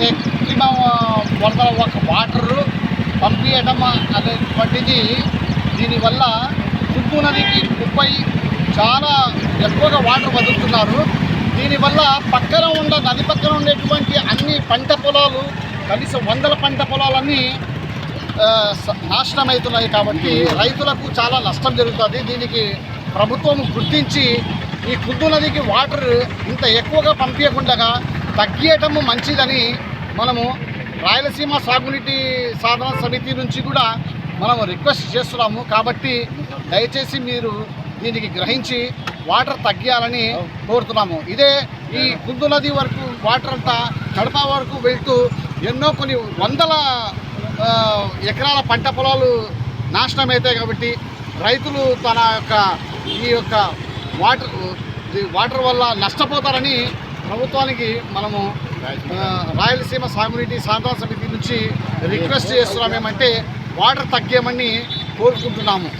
పంపించడం అంటే వరదల ఒక వాటర్ పంపించడం అనేటువంటిది దీనివల్ల కుందు నదికి ముప్పై చాలా ఎక్కువగా వాటర్ వదులుతున్నారు. దీనివల్ల పక్కన ఉన్న నది పక్కన ఉండేటువంటి అన్ని పంట పొలాలు కనీసం వందల పంట పొలాలన్నీ నాశనం అవుతున్నాయి కాబట్టి రైతులకు చాలా నష్టం జరుగుతుంది. దీనికి ప్రభుత్వం గుర్తించి ఈ కుద్దు నదికి వాటర్ ఇంత ఎక్కువగా పంపించకుండా తగ్గియటము మంచిదని మనము రాయలసీమ సాగునీటి సాధన సమితి నుంచి కూడా మనం రిక్వెస్ట్ చేస్తున్నాము. కాబట్టి దయచేసి మీరు దీనికి గ్రహించి వాటర్ తగ్గియాలని కోరుతున్నాము. ఇదే ఈ కుందు నది వరకు వాటర్ అంతా కడప వరకు వెళ్తూ ఎన్నో కొన్ని వందల ఎకరాల పంట పొలాలు నాశనం అవుతాయి కాబట్టి రైతులు తన యొక్క ఈ యొక్క వాటర్ వాటర్ వల్ల నష్టపోతారని ప్రభుత్వానికి మనము రాయలసీమ సాగునీటి సాధన సమితి నుంచి రిక్వెస్ట్ చేస్తున్నాం ఏమంటే వాటర్ తగ్గేమని కోరుకుంటున్నాము.